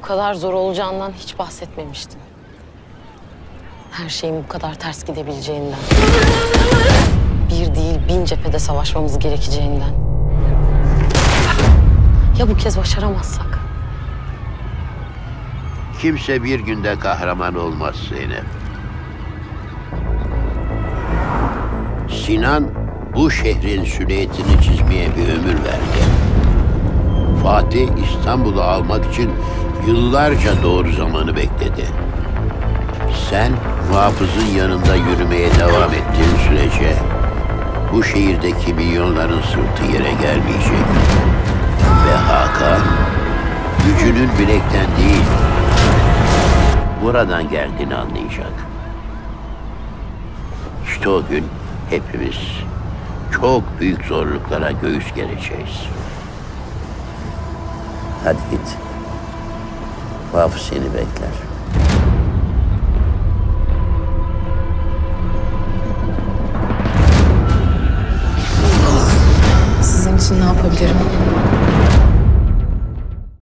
kadar zor olacağından hiç bahsetmemiştin. Her şeyin bu kadar ters gidebileceğinden. Bir değil bin cephede savaşmamız gerekeceğinden. Ya bu kez başaramazsak? Kimse bir günde kahraman olmaz Zeynep. Sinan bu şehrin süleyetini çizmeye bir ömür verdi. Fatih İstanbul'u almak için yıllarca doğru zamanı bekledi. Sen muhafızın yanında yürümeye devam ettiğin sürece bu şehirdeki milyonların sırtı yere gelmeyecek. Ve Hakan gücünün bilekten değil, buradan geldiğini anlayacak. İşte o gün hepimiz çok büyük zorluklara göğüs gereceğiz. Hadi git. Vafı seni bekler. Sizin için ne yapabilirim?